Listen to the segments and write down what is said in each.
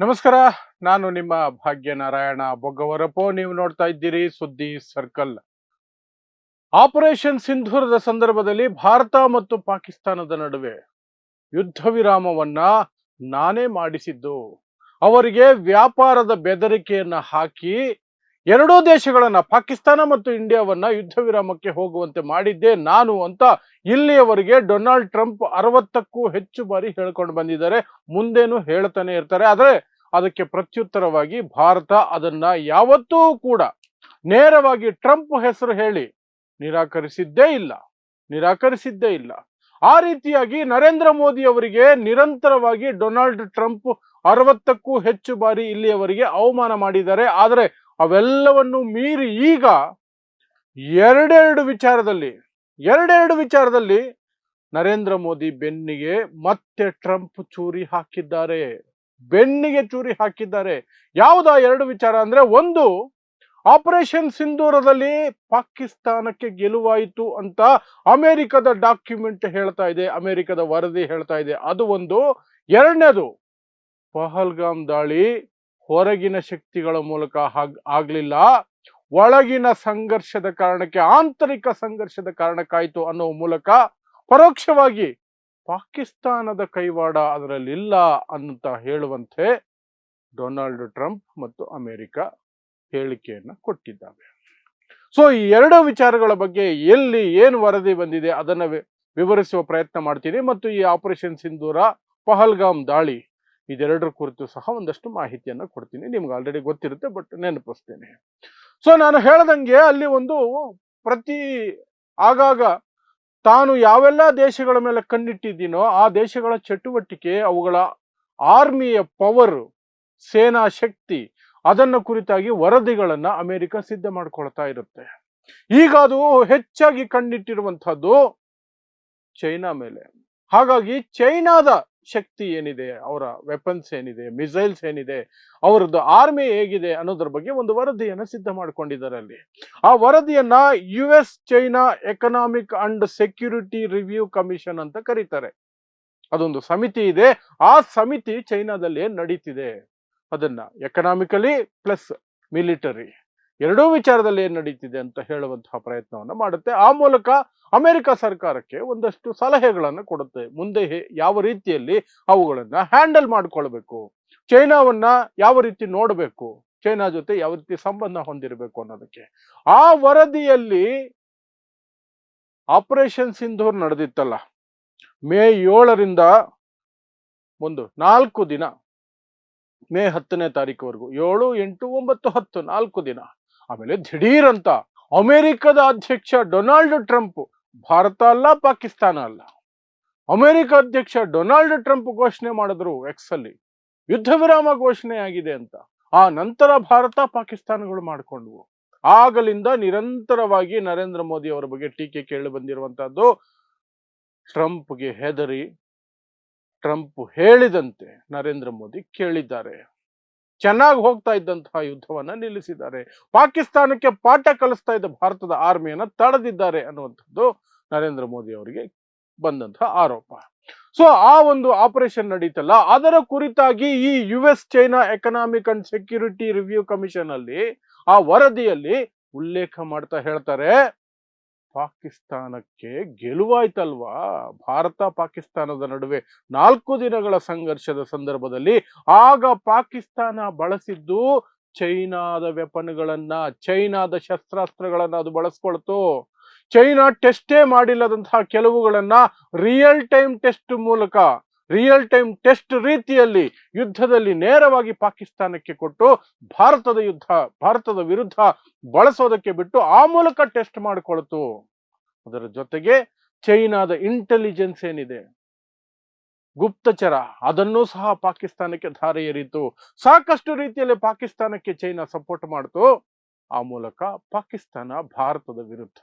ನಮಸ್ಕಾರ, ನಾನು ನಿಮ್ಮ ಭಾಗ್ಯನಾರಾಯಣ ಬೊಗ್ಗವರಪೋ. ನೀವು ನೋಡ್ತಾ ಇದ್ದೀರಿ ಸುದ್ದಿ ಸರ್ಕಲ್. ಆಪರೇಷನ್ ಸಿಂಧೂರದ ಸಂದರ್ಭದಲ್ಲಿ ಭಾರತ ಮತ್ತು ಪಾಕಿಸ್ತಾನದ ನಡುವೆ ಯುದ್ಧ ವಿರಾಮವನ್ನ ನಾನೇ ಮಾಡಿಸಿದ್ದು. ಅವರಿಗೆ ವ್ಯಾಪಾರದ ಬೆದರಿಕೆಯನ್ನ ಹಾಕಿ ಎರಡೂ ದೇಶಗಳನ್ನ, ಪಾಕಿಸ್ತಾನ ಮತ್ತು ಇಂಡಿಯಾವನ್ನ ಯುದ್ಧ ವಿರಾಮಕ್ಕೆ ಹೋಗುವಂತೆ ಮಾಡಿದ್ದೆ ನಾನು ಅಂತ ಇಲ್ಲಿಯವರೆಗೆ ಡೊನಾಲ್ಡ್ ಟ್ರಂಪ್ ಅರವತ್ತಕ್ಕೂ ಹೆಚ್ಚು ಬಾರಿ ಹೇಳ್ಕೊಂಡು ಬಂದಿದ್ದಾರೆ. ಮುಂದೇನು ಹೇಳ್ತಾನೆ ಇರ್ತಾರೆ. ಆದರೆ ಅದಕ್ಕೆ ಪ್ರತ್ಯುತ್ತರವಾಗಿ ಭಾರತ ಅದನ್ನ ಯಾವತ್ತೂ ಕೂಡ ನೇರವಾಗಿ ಟ್ರಂಪ್ ಹೆಸರು ಹೇಳಿ ನಿರಾಕರಿಸಿದ್ದೇ ಇಲ್ಲ ನಿರಾಕರಿಸಿದ್ದೇ ಇಲ್ಲ. ಆ ರೀತಿಯಾಗಿ ನರೇಂದ್ರ ಮೋದಿ ಅವರಿಗೆ ನಿರಂತರವಾಗಿ ಡೊನಾಲ್ಡ್ ಟ್ರಂಪ್ ಅರವತ್ತಕ್ಕೂ ಹೆಚ್ಚು ಬಾರಿ ಇಲ್ಲಿಯವರೆಗೆ ಅವಮಾನ ಮಾಡಿದ್ದಾರೆ. ಆದರೆ ಅವೆಲ್ಲವನ್ನು ಮೀರಿ ಈಗ ಎರಡೆರಡು ವಿಚಾರದಲ್ಲಿ ಎರಡೆರಡು ವಿಚಾರದಲ್ಲಿ ನರೇಂದ್ರ ಮೋದಿ ಬೆನ್ನಿಗೆ ಮತ್ತೆ ಟ್ರಂಪ್ ಚೂರಿ ಹಾಕಿದ್ದಾರೆ. ಬೆನ್ನಿಗೆ ಚೂರಿ ಹಾಕಿದ್ದಾರೆ. ಯಾವುದಾ ಎರಡು ವಿಚಾರ ಅಂದ್ರೆ ಒಂದು, ಆಪರೇಷನ್ ಸಿಂಧೂರದಲ್ಲಿ ಪಾಕಿಸ್ತಾನಕ್ಕೆ ಗೆಲುವಾಯಿತು ಅಂತ ಅಮೆರಿಕದ ಡಾಕ್ಯುಮೆಂಟ್ ಹೇಳ್ತಾ ಇದೆ, ಅಮೆರಿಕದ ವರದಿ ಹೇಳ್ತಾ ಇದೆ. ಅದು ಒಂದು. ಎರಡನೇದು, ಪಹಲ್ಗಾಮ್ ದಾಳಿ ಹೊರಗಿನ ಶಕ್ತಿಗಳ ಮೂಲಕ ಆಗ್ಲಿಲ್ಲ. ಒಳಗಿನ ಸಂಘರ್ಷದ ಕಾರಣಕ್ಕೆ ಆಂತರಿಕ ಸಂಘರ್ಷದ ಕಾರಣಕ್ಕಾಯಿತು ಅನ್ನೋ ಮೂಲಕ ಪರೋಕ್ಷವಾಗಿ ಪಾಕಿಸ್ತಾನದ ಕೈವಾಡ ಅದರಲ್ಲಿಲ್ಲ ಅಂತ ಹೇಳುವಂತೆ ಡೊನಾಲ್ಡ್ ಟ್ರಂಪ್ ಮತ್ತು ಅಮೆರಿಕ ಹೇಳಿಕೆಯನ್ನ ಕೊಟ್ಟಿದ್ದಾವೆ. ಸೊ, ಈ ಎರಡು ವಿಚಾರಗಳ ಬಗ್ಗೆ ಎಲ್ಲಿ ಏನು ವರದಿ ಬಂದಿದೆ ಅದನ್ನ ವಿವರಿಸುವ ಪ್ರಯತ್ನ ಮಾಡ್ತೀನಿ. ಮತ್ತು ಈ ಆಪರೇಷನ್ ಸಿಂಧೂರ ಪಹಲ್ಗಾಮ್ ದಾಳಿ ಇದೆರಡರ ಕುರಿತು ಸಹ ಒಂದಷ್ಟು ಮಾಹಿತಿಯನ್ನು ಕೊಡ್ತೀನಿ. ನಿಮ್ಗೆ ಆಲ್ರೆಡಿ ಗೊತ್ತಿರುತ್ತೆ ಬಟ್ ನೆನಪಿಸ್ತೇನೆ. ಸೊ ನಾನು ಹೇಳ್ದಂಗೆ ಅಲ್ಲಿ ಒಂದು ಪ್ರತಿ ಆಗಾಗ ತಾನು ಯಾವೆಲ್ಲ ದೇಶಗಳ ಮೇಲೆ ಕಣ್ಣಿಟ್ಟಿದ್ದೀನೋ ಆ ದೇಶಗಳ ಚಟುವಟಿಕೆ, ಅವುಗಳ ಆರ್ಮಿಯ ಪವರ್ ಸೇನಾ ಶಕ್ತಿ, ಅದನ್ನು ಕುರಿತಾಗಿ ವರದಿಗಳನ್ನು ಅಮೆರಿಕ ಸಿದ್ಧ ಮಾಡ್ಕೊಳ್ತಾ ಇರುತ್ತೆ. ಈಗ ಅದು ಹೆಚ್ಚಾಗಿ ಕಣ್ಣಿಟ್ಟಿರುವಂತಹದ್ದು ಚೈನಾ ಮೇಲೆ. ಹಾಗಾಗಿ ಚೈನಾದ ಶಕ್ತಿ ಏನಿದೆ, ಅವರ ವೆಪನ್ಸ್ ಏನಿದೆ ಮಿಸೈಲ್ಸ್ ಏನಿದೆ, ಅವರದ್ದು ಆರ್ಮಿ ಹೇಗಿದೆ ಅನ್ನೋದ್ರ ಬಗ್ಗೆ ಒಂದು ವರದಿಯನ್ನು ಸಿದ್ಧ ಮಾಡ್ಕೊಂಡಿದ್ದಾರೆ ಅಲ್ಲಿ ಆ ವರದಿಯನ್ನ U S China economic and security review commission ಅಂತ ಕರೀತಾರೆ. ಅದೊಂದು ಸಮಿತಿ ಇದೆ. ಆ ಸಮಿತಿ ಚೈನಾದಲ್ಲಿ ಏನ್ ನಡೀತಿದೆ? ಅದನ್ನ ಎಕನಾಮಿಕಲಿ ಪ್ಲಸ್ ಮಿಲಿಟರಿ ಎರಡೂ ವಿಚಾರದಲ್ಲಿ ಏನ್ ನಡೀತಿದೆ ಅಂತ ಹೇಳುವಂತಹ ಪ್ರಯತ್ನವನ್ನು ಮಾಡುತ್ತೆ. ಆ ಮೂಲಕ ಅಮೆರಿಕ ಸರ್ಕಾರಕ್ಕೆ ಒಂದಷ್ಟು ಸಲಹೆಗಳನ್ನು ಕೊಡುತ್ತೆ. ಮುಂದೆ ಯಾವ ರೀತಿಯಲ್ಲಿ ಅವುಗಳನ್ನ ಹ್ಯಾಂಡಲ್ ಮಾಡ್ಕೊಳ್ಬೇಕು? ಚೈನಾವನ್ನ ಯಾವ ರೀತಿ ನೋಡಬೇಕು? ಚೈನಾ ಜೊತೆ ಯಾವ ರೀತಿ ಸಂಬಂಧ ಹೊಂದಿರಬೇಕು ಅನ್ನೋದಕ್ಕೆ. ಆ ವರದಿಯಲ್ಲಿ ಆಪರೇಷನ್ ಸಿಂಧೂರ್ ನಡೆದಿತ್ತಲ್ಲ, ಮೇ ಏಳರಿಂದ ಒಂದು ನಾಲ್ಕು ದಿನ, ಮೇ ಹತ್ತನೇ ತಾರೀಕುವರೆಗೂ, ಏಳು, ಎಂಟು, ಒಂಬತ್ತು, ಹತ್ತು, ನಾಲ್ಕು ದಿನ. ಆಮೇಲೆ ದಿಢೀರ್ ಅಂತ ಅಮೆರಿಕದ ಅಧ್ಯಕ್ಷ ಡೊನಾಲ್ಡ್ ಟ್ರಂಪ್ ಭಾರತ ಅಲ್ಲ, ಪಾಕಿಸ್ತಾನ ಅಲ್ಲ. ಅಮೆರಿಕ ಅಧ್ಯಕ್ಷ ಡೊನಾಲ್ಡ್ ಟ್ರಂಪ್ ಘೋಷಣೆ ಮಾಡಿದ್ರು ಎಕ್ಸ್ ಅಲ್ಲಿ. ಯುದ್ಧ ವಿರಾಮ ಘೋಷಣೆ ಆಗಿದೆ ಅಂತ. ಆ ನಂತರ ಭಾರತ ಪಾಕಿಸ್ತಾನಗಳು ಮಾಡಿಕೊಂಡ್ವು. ಆಗಲಿಂದ ನಿರಂತರವಾಗಿ ನರೇಂದ್ರ ಮೋದಿ ಅವರ ಬಗ್ಗೆ ಟೀಕೆ ಕೇಳಿ ಬಂದಿರುವಂತಹದ್ದು ಟ್ರಂಪ್ಗೆ ಹೆದರಿ, ಟ್ರಂಪ್ ಹೇಳಿದಂತೆ ನರೇಂದ್ರ ಮೋದಿ ಕೇಳಿದ್ದಾರೆ. ಚೆನ್ನಾಗಿ ಹೋಗ್ತಾ ಇದ್ದಂತಹ ಯುದ್ಧವನ್ನ ನಿಲ್ಲಿಸಿದ್ದಾರೆ. ಪಾಕಿಸ್ತಾನಕ್ಕೆ ಪಾಠ ಕಲಿಸ್ತಾ ಇದ್ದ ಭಾರತದ ಆರ್ಮಿಯನ್ನ ತಡೆದಿದ್ದಾರೆ ಅನ್ನುವಂಥದ್ದು ನರೇಂದ್ರ ಮೋದಿ ಅವರಿಗೆ ಬಂದಂತಹ ಆರೋಪ. ಸೊ ಆ ಒಂದು ಆಪರೇಷನ್ ನಡೀತಲ್ಲ, ಅದರ ಕುರಿತಾಗಿ ಈ U S China economic and security review commission ಅಲ್ಲಿ, ಆ ವರದಿಯಲ್ಲಿ ಉಲ್ಲೇಖ ಮಾಡ್ತಾ ಹೇಳ್ತಾರೆ ಪಾಕಿಸ್ತಾನಕ್ಕೆ ಗೆಲುವಾಯ್ತಲ್ವಾ? ಭಾರತ ಪಾಕಿಸ್ತಾನದ ನಡುವೆ ನಾಲ್ಕು ದಿನಗಳ ಸಂಘರ್ಷದ ಸಂದರ್ಭದಲ್ಲಿ ಆಗ ಪಾಕಿಸ್ತಾನ ಬಳಸಿದ್ದು ಚೈನಾದ ವೆಪನ್ಗಳನ್ನ, ಚೈನಾದ ಶಸ್ತ್ರಾಸ್ತ್ರಗಳನ್ನ ಅದು ಬಳಸ್ಕೊಳ್ತು. ಚೈನಾ ಟೆಸ್ಟೇ ಮಾಡಿಲ್ಲದಂತಹ ಕೆಲವುಗಳನ್ನ ರಿಯಲ್ ಟೈಮ್ ಟೆಸ್ಟ್ ಮೂಲಕ ರಿಯಲ್ ಟೈಮ್ ಟೆಸ್ಟ್ ರೀತಿಯಲ್ಲಿ ಯುದ್ಧದಲ್ಲಿ ನೇರವಾಗಿ ಪಾಕಿಸ್ತಾನಕ್ಕೆ ಕೊಟ್ಟು ಭಾರತದ ಯುದ್ಧ, ಭಾರತದ ವಿರುದ್ಧ ಬಳಸೋದಕ್ಕೆ ಬಿಟ್ಟು ಆ ಮೂಲಕ ಟೆಸ್ಟ್ ಮಾಡಿಕೊಳ್ತು. ಅದರ ಜೊತೆಗೆ ಚೈನಾದ ಇಂಟೆಲಿಜೆನ್ಸ್ ಏನಿದೆ? ಗುಪ್ತಚರ, ಅದನ್ನೂ ಸಹ ಪಾಕಿಸ್ತಾನಕ್ಕೆ ಧಾರೆ ಏರಿತು ಸಾಕಷ್ಟು ರೀತಿಯಲ್ಲಿ ಪಾಕಿಸ್ತಾನಕ್ಕೆ ಚೈನಾ ಸಪೋರ್ಟ್ ಮಾಡ್ತು. ಆ ಮೂಲಕ ಪಾಕಿಸ್ತಾನ ಭಾರತದ ವಿರುದ್ಧ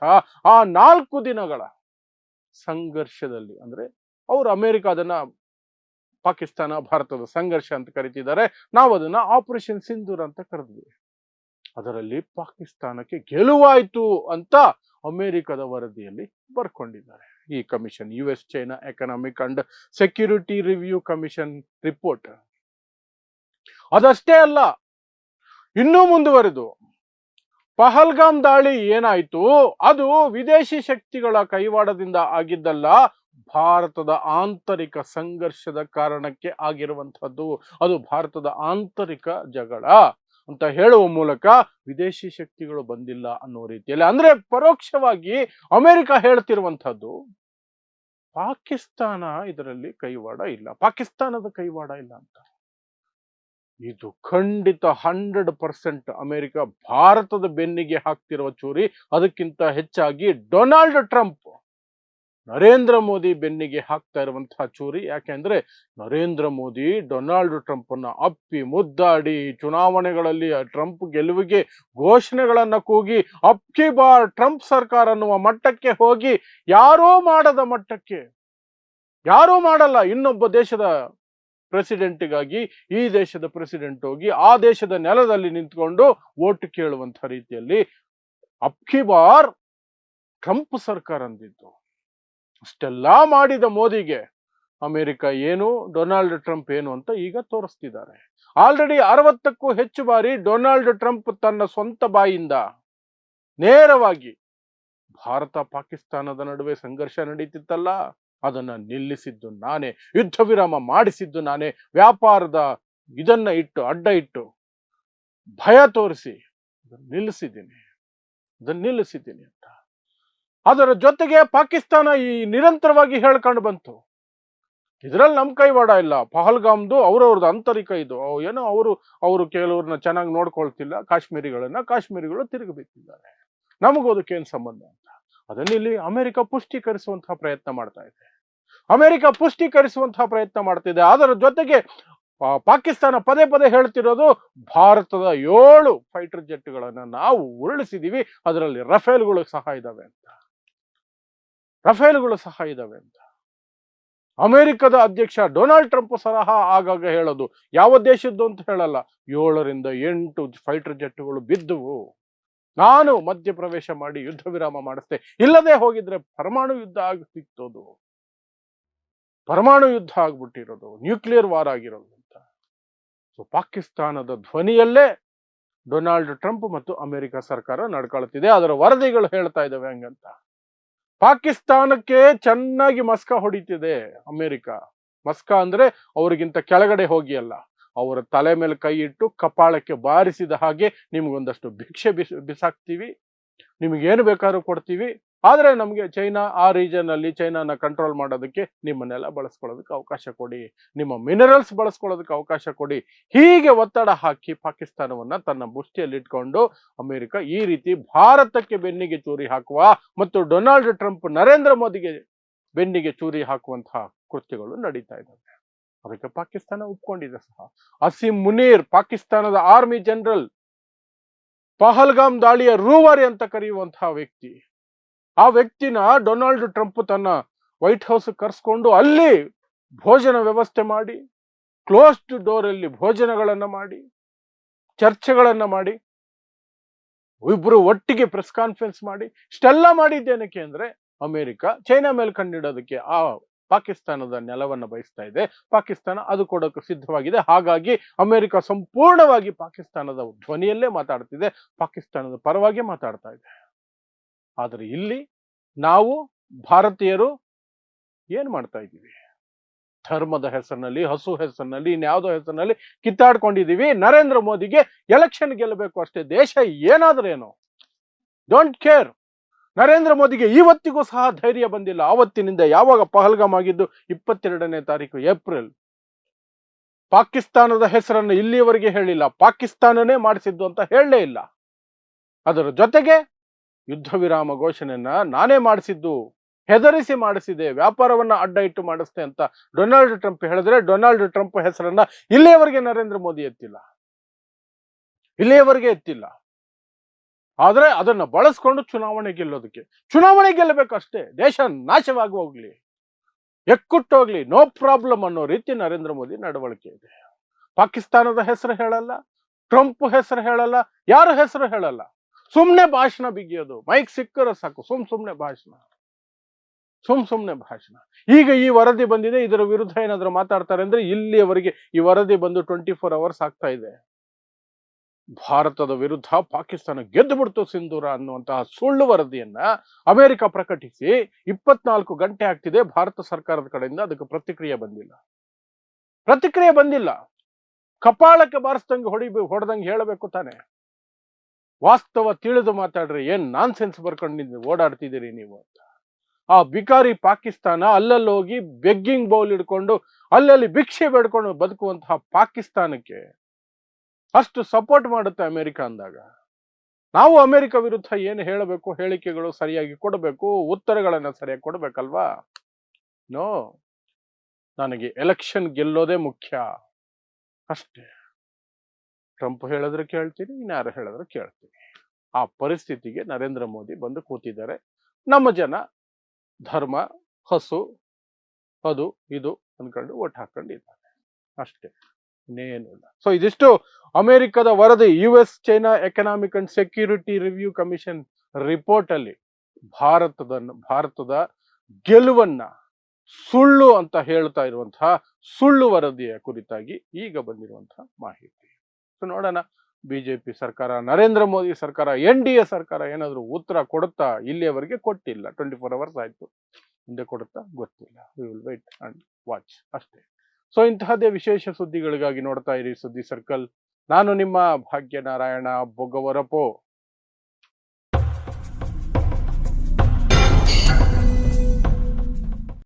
ಆ ನಾಲ್ಕು ದಿನಗಳ ಸಂಘರ್ಷದಲ್ಲಿ, ಅಂದ್ರೆ ಅವರು ಅಮೆರಿಕ ಅದನ್ನ ಪಾಕಿಸ್ತಾನ, ಭಾರತದ ಸಂಘರ್ಷ ಅಂತ ಕರಿತಿದ್ದಾರೆ. ನಾವು ಅದನ್ನ ಆಪರೇಷನ್ ಸಿಂಧೂರ್ ಅಂತ ಕರೆದ್ವಿ. ಅದರಲ್ಲಿ ಪಾಕಿಸ್ತಾನಕ್ಕೆ ಗೆಲುವಾಯ್ತು ಅಂತ ಅಮೆರಿಕದ ವರದಿಯಲ್ಲಿ ಬರ್ಕೊಂಡಿದ್ದಾರೆ. ಈ commission U S China economic and security review commission report ಅದಷ್ಟೇ ಅಲ್ಲ, ಇನ್ನೂ ಮುಂದುವರೆದು. ಪಹಲ್ಗಾಮ್ ದಾಳಿ ಏನಾಯ್ತು? ಅದು ವಿದೇಶಿ ಶಕ್ತಿಗಳ ಕೈವಾಡದಿಂದ ಆಗಿದ್ದಲ್ಲ ಭಾರತದ ಆಂತರಿಕ ಸಂಘರ್ಷದ ಕಾರಣಕ್ಕೆ ಆಗಿರುವಂಥದ್ದು. ಅದು ಭಾರತದ ಆಂತರಿಕ ಜಗಳ ಅಂತ ಹೇಳುವ ಮೂಲಕ ವಿದೇಶಿ ಶಕ್ತಿಗಳು ಬಂದಿಲ್ಲ ಅನ್ನೋ ರೀತಿಯಲ್ಲಿ. ಅಂದ್ರೆ ಪರೋಕ್ಷವಾಗಿ ಅಮೆರಿಕ ಹೇಳ್ತಿರುವಂಥದ್ದು, ಪಾಕಿಸ್ತಾನ ಇದರಲ್ಲಿ ಕೈವಾಡ ಇಲ್ಲ. ಪಾಕಿಸ್ತಾನದ ಕೈವಾಡ ಇಲ್ಲ ಅಂತ. ಇದು ಖಂಡಿತ ಹಂಡ್ರೆಡ್ ಪರ್ಸೆಂಟ್ ಅಮೆರಿಕ ಭಾರತದ ಬೆನ್ನಿಗೆ ಹಾಕ್ತಿರುವ ಚೂರಿ. ಅದಕ್ಕಿಂತ ಹೆಚ್ಚಾಗಿ ಡೊನಾಲ್ಡ್ ಟ್ರಂಪ್ ನರೇಂದ್ರ ಮೋದಿ ಬೆನ್ನಿಗೆ ಹಾಕ್ತಾ ಇರುವಂತಹ ಚೂರಿ. ಯಾಕೆಂದ್ರೆ ನರೇಂದ್ರ ಮೋದಿ ಡೊನಾಲ್ಡ್ ಟ್ರಂಪ್ ಅನ್ನ ಅಪ್ಪಿ ಮುದ್ದಾಡಿ ಚುನಾವಣೆಗಳಲ್ಲಿ ಟ್ರಂಪ್ ಗೆಲುವಿಗೆ ಘೋಷಣೆಗಳನ್ನ ಕೂಗಿ ಅಪ್ಕಿ ಬಾರ್ ಟ್ರಂಪ್ ಸರ್ಕಾರ ಅನ್ನುವ ಮಟ್ಟಕ್ಕೆ ಹೋಗಿ ಯಾರೋ ಮಾಡದ ಮಟ್ಟಕ್ಕೆ, ಯಾರೂ ಮಾಡಲ್ಲ. ಇನ್ನೊಬ್ಬ ದೇಶದ ಪ್ರೆಸಿಡೆಂಟ್ಗಾಗಿ, ಈ ದೇಶದ ಪ್ರೆಸಿಡೆಂಟ್ ಹೋಗಿ ಆ ದೇಶದ ನೆಲದಲ್ಲಿ ನಿಂತ್ಕೊಂಡು ಓಟ್ ಕೇಳುವಂತ ರೀತಿಯಲ್ಲಿ ಅಪ್ಕಿ ಬಾರ್ ಟ್ರಂಪ್ ಸರ್ಕಾರ ಅಂದಿದ್ದು. ಅಷ್ಟೆಲ್ಲ ಮಾಡಿದ ಮೋದಿಗೆ ಅಮೆರಿಕ ಏನು, ಡೊನಾಲ್ಡ್ ಟ್ರಂಪ್ ಏನು ಅಂತ ಈಗ ತೋರಿಸ್ತಿದ್ದಾರೆ. ಆಲ್ರೆಡಿ ಅರವತ್ತಕ್ಕೂ ಹೆಚ್ಚು ಬಾರಿ ಡೊನಾಲ್ಡ್ ಟ್ರಂಪ್ ತನ್ನ ಸ್ವಂತ ಬಾಯಿಂದ ನೇರವಾಗಿ ಭಾರತ ಪಾಕಿಸ್ತಾನದ ನಡುವೆ ಸಂಘರ್ಷ ನಡೀತಿತ್ತಲ್ಲ, ಅದನ್ನ ನಿಲ್ಲಿಸಿದ್ದು ನಾನೇ, ಯುದ್ಧ ವಿರಾಮ ಮಾಡಿಸಿದ್ದು ನಾನೇ, ವ್ಯಾಪಾರದ ಇದನ್ನ ಇಟ್ಟು, ಅಡ್ಡ ಇಟ್ಟು ಭಯ ತೋರಿಸಿ ನಿಲ್ಲಿಸಿದ್ದೀನಿ, ಅದನ್ನ ನಿಲ್ಲಿಸಿದ್ದೀನಿ ಅಂತ. ಅದರ ಜೊತೆಗೆ ಪಾಕಿಸ್ತಾನ ಈ ನಿರಂತರವಾಗಿ ಹೇಳ್ಕೊಂಡು ಬಂತು. ಇದ್ರಲ್ಲಿ ನಮ್ಮ ಕೈವಾಡ ಇಲ್ಲ. ಪಹಲ್ಗಾಮ್ದು ಅವ್ರವ್ರದ್ದು ಆಂತರಿಕ ಇದು. ಏನೋ ಅವರು ಅವರು ಕೆಲವ್ರನ್ನ ಚೆನ್ನಾಗಿ ನೋಡ್ಕೊಳ್ತಿಲ್ಲ. ಕಾಶ್ಮೀರಿಗಳನ್ನ ಕಾಶ್ಮೀರಿಗಳು ತಿರುಗಬೇಕಿದ್ದಾರೆ ನಮಗೂ ಅದಕ್ಕೇನು ಸಂಬಂಧ ಅಂತ. ಅದನ್ನು ಇಲ್ಲಿ ಅಮೆರಿಕ ಪುಷ್ಟೀಕರಿಸುವಂತಹ ಪ್ರಯತ್ನ ಮಾಡ್ತಾ ಇದೆ. ಅಮೆರಿಕ ಪುಷ್ಟೀಕರಿಸುವಂತಹ ಪ್ರಯತ್ನ ಮಾಡ್ತಿದೆ. ಅದರ ಜೊತೆಗೆ ಪಾಕಿಸ್ತಾನ ಪದೇ ಪದೇ ಹೇಳ್ತಿರೋದು ಭಾರತದ ಏಳು ಫೈಟರ್ ಜೆಟ್ಗಳನ್ನ ನಾವು ಉರುಳಿಸಿದೀವಿ. ಅದರಲ್ಲಿ ರಫೇಲ್ಗಳು ಸಹ ಇದಾವೆ ಅಂತ. ರಫೇಲ್ಗಳು ಸಹ ಇದ್ದಾವೆ ಅಂತ. ಅಮೆರಿಕದ ಅಧ್ಯಕ್ಷ ಡೊನಾಲ್ಡ್ ಟ್ರಂಪ್ ಸಹ ಆಗಾಗ ಹೇಳೋದು ಯಾವ ದೇಶದ್ದು ಅಂತ ಹೇಳಲ್ಲ. ಏಳರಿಂದ ಎಂಟು ಫೈಟರ್ ಜೆಟ್ಗಳು ಬಿದ್ದುವು. ನಾನು ಮಧ್ಯಪ್ರವೇಶ ಮಾಡಿ ಯುದ್ಧ ವಿರಾಮ ಮಾಡಿಸ್ದೆ ಇಲ್ಲದೆ ಹೋಗಿದ್ರೆ ಪರಮಾಣು ಯುದ್ಧ ಆಗ್ತಿತ್ತದು ಪರಮಾಣು ಯುದ್ಧ ಆಗ್ಬಿಟ್ಟಿರೋದು. ನ್ಯೂಕ್ಲಿಯರ್ ವಾರ್ ಆಗಿರೋದು ಅಂತ. ಸೊ ಪಾಕಿಸ್ತಾನದ ಧ್ವನಿಯಲ್ಲೇ ಡೊನಾಲ್ಡ್ ಟ್ರಂಪ್ ಮತ್ತು ಅಮೆರಿಕ ಸರ್ಕಾರ ನಡ್ಕೊಳ್ತಿದೆ. ಅದರ ವರದಿಗಳು ಹೇಳ್ತಾ ಇದಾವೆ ಹಂಗಂತ. ಪಾಕಿಸ್ತಾನಕ್ಕೆ ಚೆನ್ನಾಗಿ ಮಸ್ಕ ಹೊಡಿತಿದೆ ಅಮೆರಿಕ. ಮಸ್ಕ ಅಂದ್ರೆ ಅವರಿಗಿಂತ ಕೆಳಗಡೆ ಹೋಗಿ ಅಲ್ಲ. ಅವರ ತಲೆ ಮೇಲೆ ಕೈ ಇಟ್ಟು ಕಪಾಳಕ್ಕೆ ಬಾರಿಸಿದ ಹಾಗೆ ನಿಮ್ಗೊಂದಷ್ಟು ಭಿಕ್ಷೆ ಬಿಸ್, ಬಿಸಾಕ್ತೀವಿ. ನಿಮ್ಗೇನು ಬೇಕಾದ್ರೂ ಕೊಡ್ತೀವಿ. ಆದ್ರೆ ನಮಗೆ ಚೈನಾ ಆ ರೀಜನ್ ಅಲ್ಲಿ ಚೈನಾನ ಕಂಟ್ರೋಲ್ ಮಾಡೋದಕ್ಕೆ ನಿಮ್ಮನ್ನೆಲ್ಲ ಬಳಸ್ಕೊಳ್ಳೋದಕ್ಕೆ ಅವಕಾಶ ಕೊಡಿ. ನಿಮ್ಮ ಮಿನರಲ್ಸ್ ಬಳಸ್ಕೊಳ್ಳೋದಕ್ಕೆ ಅವಕಾಶ ಕೊಡಿ. ಹೀಗೆ ಒತ್ತಡ ಹಾಕಿ ಪಾಕಿಸ್ತಾನವನ್ನ ತನ್ನ ಮುಷ್ಟಿಯಲ್ಲಿ ಇಟ್ಕೊಂಡು ಅಮೆರಿಕ ಈ ರೀತಿ ಭಾರತಕ್ಕೆ ಬೆನ್ನಿಗೆ ಚೂರಿ ಹಾಕುವ ಮತ್ತು ಡೊನಾಲ್ಡ್ ಟ್ರಂಪ್, ನರೇಂದ್ರ ಮೋದಿಗೆ ಬೆನ್ನಿಗೆ ಚೂರಿ ಹಾಕುವಂತಹ ಕೃತ್ಯಗಳು ನಡೀತಾ ಇದ್ದಾವೆ. ಅದಕ್ಕೆ ಪಾಕಿಸ್ತಾನ ಒಪ್ಕೊಂಡಿದೆ ಸಹ. ಅಸೀಂ ಮುನೀರ್, ಪಾಕಿಸ್ತಾನದ ಆರ್ಮಿ ಜನರಲ್, ಪಹಲ್ಗಾಮ್ ದಾಳಿಯ ರೂವಾರಿ ಅಂತ ಕರೆಯುವಂತಹ ವ್ಯಕ್ತಿ. ಆ ವ್ಯಕ್ತಿನ ಡೊನಾಲ್ಡ್ ಟ್ರಂಪ್ ತನ್ನ ವೈಟ್ ಹೌಸ್ ಕರ್ಸ್ಕೊಂಡು ಅಲ್ಲಿ ಭೋಜನ ವ್ಯವಸ್ಥೆ ಮಾಡಿ, ಕ್ಲೋಸ್ಡ್ ಡೋರ್ ಅಲ್ಲಿ ಭೋಜನಗಳನ್ನ ಮಾಡಿ, ಚರ್ಚೆಗಳನ್ನು ಮಾಡಿ, ಇಬ್ರು ಒಟ್ಟಿಗೆ ಪ್ರೆಸ್ ಕಾನ್ಫರೆನ್ಸ್ ಮಾಡಿ, ಇಷ್ಟೆಲ್ಲ ಮಾಡಿದ್ದೇನಕ್ಕೆ ಅಂದ್ರೆ ಅಮೆರಿಕ ಚೈನಾ ಮೇಲೆ ಕಂಡಿಡೋದಕ್ಕೆ ಆ ಪಾಕಿಸ್ತಾನದ ನೆಲವನ್ನು ಬಯಸ್ತಾ ಇದೆ. ಪಾಕಿಸ್ತಾನ ಅದು ಕೊಡೋಕೆ ಸಿದ್ಧವಾಗಿದೆ. ಹಾಗಾಗಿ ಅಮೆರಿಕ ಸಂಪೂರ್ಣವಾಗಿ ಪಾಕಿಸ್ತಾನದ ಧ್ವನಿಯಲ್ಲೇ ಮಾತಾಡ್ತಿದೆ. ಪಾಕಿಸ್ತಾನದ ಪರವಾಗಿ ಮಾತಾಡ್ತಾ ಇದೆ. ಆದ್ರೆ ಇಲ್ಲಿ ನಾವು ಭಾರತೀಯರು ಏನ್ ಮಾಡ್ತಾ ಇದ್ದೀವಿ? ಧರ್ಮದ ಹೆಸರಿನಲ್ಲಿ, ಹಸು ಹೆಸರಿನಲ್ಲಿ, ಇನ್ಯಾವುದೋ ಹೆಸರಿನಲ್ಲಿ ಕಿತ್ತಾಡ್ಕೊಂಡಿದ್ದೀವಿ. ನರೇಂದ್ರ ಮೋದಿಗೆ ಎಲೆಕ್ಷನ್ ಗೆಲ್ಲಬೇಕು ಅಷ್ಟೇ. ದೇಶ ಏನಾದ್ರೇನು ಡೋಂಟ್ ಕೇರ್ ನರೇಂದ್ರ ಮೋದಿಗೆ ಇವತ್ತಿಗೂ ಸಹ ಧೈರ್ಯ ಬಂದಿಲ್ಲ. ಆವತ್ತಿನಿಂದ ಯಾವಾಗ ಪಹಲ್ಗಾಮ್ ಆಗಿದ್ದು? ಇಪ್ಪತ್ತೆರಡನೇ ತಾರೀಕು, ಏಪ್ರಿಲ್. ಪಾಕಿಸ್ತಾನದ ಹೆಸರನ್ನು ಇಲ್ಲಿಯವರೆಗೆ ಹೇಳಿಲ್ಲ. ಪಾಕಿಸ್ತಾನನೇ ಮಾಡಿಸಿದ್ದು ಅಂತ ಹೇಳಲೇ ಇಲ್ಲ. ಅದರ ಜೊತೆಗೆ ಯುದ್ಧ ವಿರಾಮ ಘೋಷಣೆಯನ್ನ ನಾನೇ ಮಾಡಿಸಿದ್ದು, ಹೆದರಿಸಿ ಮಾಡಿಸಿದೆ, ವ್ಯಾಪಾರವನ್ನ ಅಡ್ಡ ಇಟ್ಟು ಮಾಡಿಸ್ತೆ ಅಂತ ಡೊನಾಲ್ಡ್ ಟ್ರಂಪ್ ಹೇಳಿದ್ರೆ ಡೊನಾಲ್ಡ್ ಟ್ರಂಪ್ ಹೆಸರನ್ನ ಇಲ್ಲಿಯವರೆಗೆ ನರೇಂದ್ರ ಮೋದಿ ಎತ್ತಿಲ್ಲ. ಇಲ್ಲಿಯವರೆಗೆ ಎತ್ತಿಲ್ಲ. ಆದ್ರೆ ಅದನ್ನ ಬಳಸ್ಕೊಂಡು ಚುನಾವಣೆ ಗೆಲ್ಲೋದಕ್ಕೆ. ಚುನಾವಣೆ ಗೆಲ್ಲಬೇಕಷ್ಟೇ ದೇಶ ನಾಶವಾಗಿ ಹೋಗ್ಲಿ. ಎಕ್ಕುಟ್ಟೋಗ್ಲಿ ನೋ ಪ್ರಾಬ್ಲಮ್ ಅನ್ನೋ ರೀತಿ ನರೇಂದ್ರ ಮೋದಿ ನಡವಳಿಕೆ ಇದೆ. ಪಾಕಿಸ್ತಾನದ ಹೆಸರು ಹೇಳಲ್ಲ. ಟ್ರಂಪ್ ಹೆಸರು ಹೇಳಲ್ಲ. ಯಾರ ಹೆಸರು ಹೇಳಲ್ಲ. ಸುಮ್ನೆ ಭಾಷಣ ಬಿಗಿಯೋದು. ಮೈಕ್ ಸಿಕ್ಕರೆ ಸಾಕು. ಸುಮ್ ಸುಮ್ನೆ ಭಾಷಣ. ಸುಮ್ ಸುಮ್ನೆ ಭಾಷಣ. ಈಗ ಈ ವರದಿ ಬಂದಿದೆ, ಇದರ ವಿರುದ್ಧ ಏನಾದ್ರು ಮಾತಾಡ್ತಾರೆ ಅಂದ್ರೆ ಇಲ್ಲಿಯವರೆಗೆ ಈ ವರದಿ ಬಂದು ಟ್ವೆಂಟಿ ಫೋರ್ ಅವರ್ಸ್ ಆಗ್ತಾ ಇದೆ. ಭಾರತದ ವಿರುದ್ಧ ಪಾಕಿಸ್ತಾನ ಗೆದ್ದು ಬಿಡ್ತು ಸಿಂಧೂರ ಅನ್ನುವಂತಹ ಸುಳ್ಳು ವರದಿಯನ್ನ ಅಮೆರಿಕ ಪ್ರಕಟಿಸಿ ಇಪ್ಪತ್ನಾಲ್ಕು ಗಂಟೆ ಆಗ್ತಿದೆ, ಭಾರತ ಸರ್ಕಾರದ ಕಡೆಯಿಂದ ಅದಕ್ಕೆ ಪ್ರತಿಕ್ರಿಯೆ ಬಂದಿಲ್ಲ. ಪ್ರತಿಕ್ರಿಯೆ ಬಂದಿಲ್ಲ. ಕಪಾಳಕ್ಕೆ ಬಾರಿಸ್ದಂಗೆ ಹೊಡಿ ಹೊಡೆದಂಗೆ ಹೇಳಬೇಕು ತಾನೆ. ವಾಸ್ತವ ತಿಳಿದು ಮಾತಾಡ್ರಿ ಏನ್ ನಾನ್ ಸೆನ್ಸ್ ಬರ್ಕೊಂಡು ಓಡಾಡ್ತಿದ್ದೀರಿ ನೀವು ಅಂತ. ಆ ಬಿಕಾರಿ ಪಾಕಿಸ್ತಾನ ಅಲ್ಲಲ್ಲಿ ಹೋಗಿ ಬೆಗ್ಗಿಂಗ್ ಬೌಲ್ ಇಡ್ಕೊಂಡು ಅಲ್ಲಲ್ಲಿ ಭಿಕ್ಷೆ ಬೇಡ್ಕೊಂಡು ಬದುಕುವಂತಹ ಪಾಕಿಸ್ತಾನಕ್ಕೆ ಅಷ್ಟು ಸಪೋರ್ಟ್ ಮಾಡುತ್ತೆ ಅಮೆರಿಕ ಅಂದಾಗ. ನಾವು ಅಮೆರಿಕ ವಿರುದ್ಧ ಏನು ಹೇಳಬೇಕು, ಹೇಳಿಕೆಗಳು ಸರಿಯಾಗಿ ಕೊಡಬೇಕು, ಉತ್ತರಗಳನ್ನ ಸರಿಯಾಗಿ ಕೊಡಬೇಕಲ್ವಾ? ನೋ ನನಗೆ ಎಲೆಕ್ಷನ್ ಗೆಲ್ಲೋದೇ ಮುಖ್ಯ. ಅಷ್ಟೇ. ಟ್ರಂಪ್ ಹೇಳಿದ್ರೆ ಕೇಳ್ತೀನಿ, ಇನ್ಯಾರು ಹೇಳಿದ್ರೆ ಕೇಳ್ತೀನಿ. ಆ ಪರಿಸ್ಥಿತಿಗೆ ನರೇಂದ್ರ ಮೋದಿ ಬಂದು ಕೂತಿದ್ದಾರೆ. ನಮ್ಮ ಜನ ಧರ್ಮ, ಹಸು, ಅದು, ಇದು ಅನ್ಕೊಂಡು ಒಟ್ಟು ಹಾಕೊಂಡಿದ್ದಾರೆ ಅಷ್ಟೇ, ಇನ್ನೇನು ಇಲ್ಲ. ಸೊ ಇದಿಷ್ಟು ಅಮೆರಿಕದ ವರದಿ U S China economic and security review commission report ಅಲ್ಲಿ ಭಾರತದ ಭಾರತದ ಗೆಲುವನ್ನ ಸುಳ್ಳು ಅಂತ ಹೇಳ್ತಾ ಇರುವಂತಹ ಸುಳ್ಳು ವರದಿಯ ಕುರಿತಾಗಿ ಈಗ ಬಂದಿರುವಂತಹ ಮಾಹಿತಿ. ನೋಡೋಣ. ಬಿಜೆಪಿ ಸರ್ಕಾರ, ನರೇಂದ್ರ ಮೋದಿ ಸರ್ಕಾರ, ಎನ್ ಡಿ ಎ ಸರ್ಕಾರ ಏನಾದರೂ ಉತ್ತರ ಕೊಡುತ್ತಾ ಇಲ್ಲಿಯವರೆಗೆ ಕೊಟ್ಟಿಲ್ಲ. ಟ್ವೆಂಟಿ ಫೋರ್ ಅವರ್ಸ್ ಆಯ್ತು. ಮುಂದೆ ಕೊಡುತ್ತಾ ಗೊತ್ತಿಲ್ಲ. We will wait and watch ಅಷ್ಟೇ. ಸೊ ಇಂತಹದ್ದೇ ವಿಶೇಷ ಸುದ್ದಿಗಳಿಗಾಗಿ ನೋಡ್ತಾ ಇರಿ ಸುದ್ದಿ ಸರ್ಕಲ್ ನಾನು ನಿಮ್ಮ ಭಾಗ್ಯ ನಾರಾಯಣ ಬೊಗವರಪೋ